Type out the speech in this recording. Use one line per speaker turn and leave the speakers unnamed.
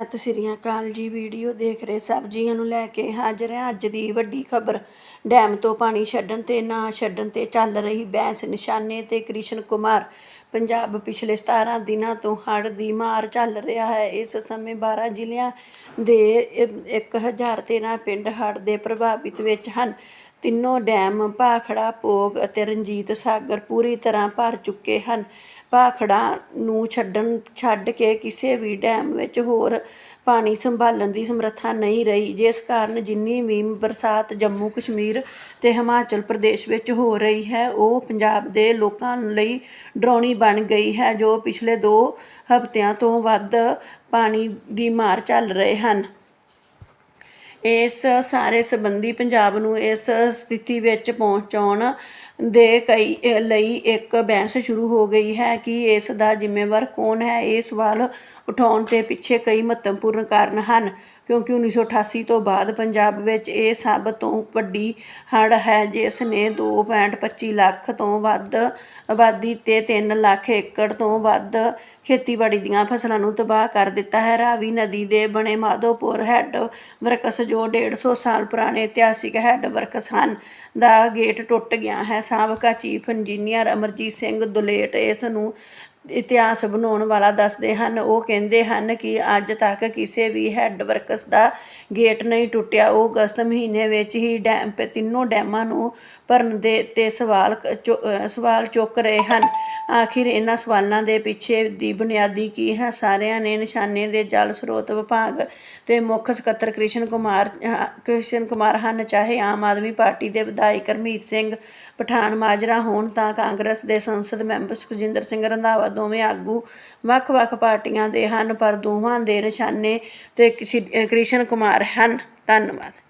ਸਤਿ ਸ਼੍ਰੀ ਅਕਾਲ ਜੀ ਵੀਡੀਓ ਦੇਖ ਰਹੇ ਸਭ ਜੀਆਂ ਨੂੰ ਲੈ ਕੇ ਹਾਜ਼ਰ ਹੈ। ਅੱਜ ਦੀ ਵੱਡੀ ਖਬਰ, ਡੈਮ ਤੋਂ ਪਾਣੀ ਛੱਡਣ ਤੇ ਨਾ ਛੱਡਣ ਤੇ ਚੱਲ ਰਹੀ ਬਹਿਸ, ਨਿਸ਼ਾਨੇ ਤੇ ਕ੍ਰਿਸ਼ਨ ਕੁਮਾਰ। ਪੰਜਾਬ ਪਿਛਲੇ 17 ਦਿਨਾਂ ਤੋਂ ਹੜ੍ਹ ਦੀ ਮਾਰ ਚੱਲ ਰਿਹਾ ਹੈ। ਇਸ ਸਮੇਂ 12 ਜ਼ਿਲ੍ਹਿਆਂ ਦੇ 1013 ਪਿੰਡ ਹੜ੍ਹ ਦੇ ਪ੍ਰਭਾਵਿਤ ਵਿੱਚ ਹਨ। ਤਿੰਨੋਂ ਡੈਮ, ਭਾਖੜਾ ਪੋਗ ਅਤੇ ਰਣਜੀਤ ਸਾਗਰ ਪੂਰੀ ਤਰ੍ਹਾਂ ਭਰ ਚੁੱਕੇ ਹਨ। ਭਾਖੜਾ ਨੂੰ ਛੱਡਣ, ਛੱਡ ਕੇ ਕਿਸੇ ਵੀ ਡੈਮ ਵਿੱਚ ਹੋਰ ਪਾਣੀ ਸੰਭਾਲਣ ਦੀ ਸਮਰੱਥਾ ਨਹੀਂ ਰਹੀ, ਜਿਸ ਕਾਰਨ ਜਿੰਨੀ ਵੀ ਬਰਸਾਤ ਜੰਮੂ ਕਸ਼ਮੀਰ ਤੇ ਹਿਮਾਚਲ ਪ੍ਰਦੇਸ਼ ਵਿੱਚ ਹੋ ਰਹੀ ਹੈ, ਉਹ ਪੰਜਾਬ ਦੇ ਲੋਕਾਂ ਲਈ ਡਰਾਉਣੀ ਬਣ ਗਈ ਹੈ, ਜੋ ਪਿਛਲੇ 2 ਹਫ਼ਤਿਆਂ ਤੋਂ ਵੱਧ ਪਾਣੀ ਦੀ ਮਾਰ ਚੱਲ ਰਹੇ ਹਨ। ਇਸ ਸਾਰੇ ਸੰਬੰਧੀ ਪੰਜਾਬ ਨੂੰ ਇਸ ਸਥਿਤੀ ਵਿੱਚ ਪਹੁੰਚਾਉਣ ਦੇ ਕਈ ਲਈ ਇੱਕ ਬਹਿਸ ਸ਼ੁਰੂ ਹੋ ਗਈ ਹੈ ਕਿ ਇਸ ਦਾ ਜ਼ਿੰਮੇਵਾਰ ਕੌਣ ਹੈ? ਇਹ ਸਵਾਲ ਉਠਾਉਣ ਦੇ ਪਿੱਛੇ ਕਈ ਮਹੱਤਵਪੂਰਨ ਕਾਰਨ ਹਨ। ਕਿਉਂਕਿ 1988 ਤੋਂ ਬਾਅਦ ਪੰਜਾਬ ਵਿੱਚ ਇਹ ਸਭ ਤੋਂ ਵੱਡੀ ਹੜ੍ਹ ਹੈ, ਜਿਸ ਨੇ 2.25 ਲੱਖ ਤੋਂ ਵੱਧ ਆਬਾਦੀ ਤੇ 3 ਲੱਖ ਏਕੜ ਤੋਂ ਵੱਧ ਖੇਤੀਬਾੜੀ ਦੀਆਂ ਫਸਲਾਂ ਨੂੰ ਤਬਾਹ ਕਰ ਦਿੱਤਾ ਹੈ। ਰਾਵੀ ਨਦੀ ਦੇ ਬਣੇ ਮਾਧੋਪੁਰ ਹੈੱਡ ਵਰਕਸ, ਜੋ 150 ਸਾਲ ਪੁਰਾਣੇ ਇਤਿਹਾਸਿਕ ਹੈੱਡ ਵਰਕਸ ਹਨ, ਦਾ ਗੇਟ ਟੁੱਟ ਗਿਆ ਹੈ। ਸਾਬਕਾ ਚੀਫ ਇੰਜੀਨੀਅਰ ਅਮਰਜੀਤ ਸਿੰਘ ਦੁਲੇਟ ਇਸ ਨੂੰ ਇਤਿਹਾਸ ਬਣਾਉਣ ਵਾਲਾ ਦੱਸਦੇ ਹਨ। ਉਹ ਕਹਿੰਦੇ ਹਨ ਕਿ ਅੱਜ ਤੱਕ ਕਿਸੇ ਵੀ ਹੈੱਡ ਵਰਕਸ ਦਾ ਗੇਟ ਨਹੀਂ ਟੁੱਟਿਆ। ਉਹ ਅਗਸਤ ਮਹੀਨੇ ਵਿੱਚ ਹੀ ਡੈਮ ਤੇ ਤਿੰਨੋਂ ਡੈਮਾਂ ਨੂੰ ਭਰਨ ਦੇ ਤੇ ਸਵਾਲ ਕ- ਚੁ- ਸਵਾਲ ਚੁੱਕ ਰਹੇ ਹਨ। ਆਖਿਰ ਇਹਨਾਂ ਸਵਾਲਾਂ ਦੇ ਪਿੱਛੇ ਦੀ ਬੁਨਿਆਦੀ ਕੀ ਹੈ? ਸਾਰਿਆਂ ਨੇ ਨਿਸ਼ਾਨੇ ਦੇ ਜਲ ਸਰੋਤ ਵਿਭਾਗ ਤੇ ਮੁੱਖ ਸਕੱਤਰ ਕ੍ਰਿਸ਼ਨ ਕੁਮਾਰ ਕ੍ਰਿਸ਼ਨ ਕੁਮਾਰ ਹਨ। ਚਾਹੇ ਆਮ ਆਦਮੀ ਪਾਰਟੀ ਦੇ ਵਿਧਾਇਕ ਹਰਮੀਤ ਸਿੰਘ ਪਠਾਨ ਮਾਜਰਾ ਹੋਣ ਤਾਂ ਕਾਂਗਰਸ ਦੇ ਸੰਸਦ ਮੈਂਬਰ ਸੁਖਜਿੰਦਰ ਸਿੰਘ ਰੰਧਾਵਾ ਦੋਵੇਂ ਆਗੂ ਵੱਖ-ਵੱਖ ਪਾਰਟੀਆਂ ਦੇ ਹਨ, ਪਰ ਦੋਵਾਂ ਦੇ ਨਿਸ਼ਾਨੇ ਤੇ ਕਿਸੀ- ਕ੍ਰਿਸ਼ਨ ਕੁਮਾਰ ਹਨ। ਧੰਨਵਾਦ।